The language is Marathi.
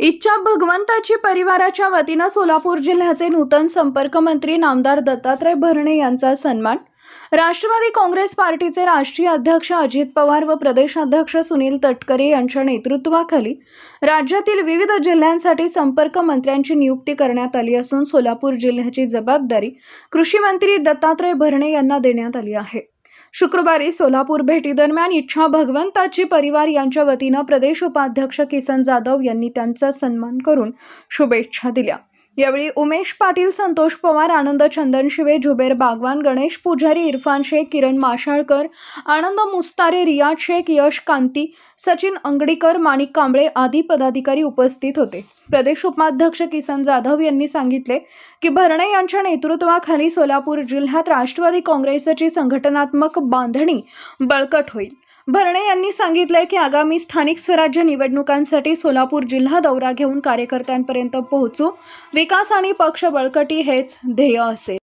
इच्छा भगवंताची परिवाराच्या वतीनं सोलापूर जिल्ह्याचे नूतन संपर्क मंत्री नामदार दत्तात्रय भरणे यांचा सन्मान. राष्ट्रवादी काँग्रेस पार्टीचे राष्ट्रीय अध्यक्ष अजित पवार व प्रदेशाध्यक्ष सुनील तटकरे यांच्या नेतृत्वाखाली राज्यातील विविध जिल्ह्यांसाठी संपर्क मंत्र्यांची नियुक्ती करण्यात आली असून सोलापूर जिल्ह्याची जबाबदारी कृषी मंत्री दत्तात्रय भरणे यांना देण्यात आली आहे. शुक्रवारी सोलापूर भेटीदरम्यान इच्छा भगवंताची परिवार यांच्या वतीनं प्रदेश उपाध्यक्ष किसन जाधव यांनी त्यांचा सन्मान करून शुभेच्छा दिल्या. यावेळी उमेश पाटील संतोष पवार आनंद चंदनशिवे जुबेर बागवान गणेश पुजारी इरफान शेख किरण माशाळकर आनंद मुस्तारे रियाज शेख यश कांती सचिन अंगडीकर माणिक कांबळे आदी पदाधिकारी उपस्थित होते. प्रदेश उपाध्यक्ष किसन जाधव यांनी सांगितले की भरणे यांच्या नेतृत्वाखाली सोलापूर जिल्ह्यात राष्ट्रवादी काँग्रेसची संघटनात्मक बांधणी बळकट होईल. भरणे यांनी सांगितलंय की आगामी स्थानिक स्वराज्य निवडणुकांसाठी सोलापूर जिल्हा दौरा घेऊन कार्यकर्त्यांपर्यंत पोहोचू. विकास आणि पक्ष बळकटी हेच ध्येय असेल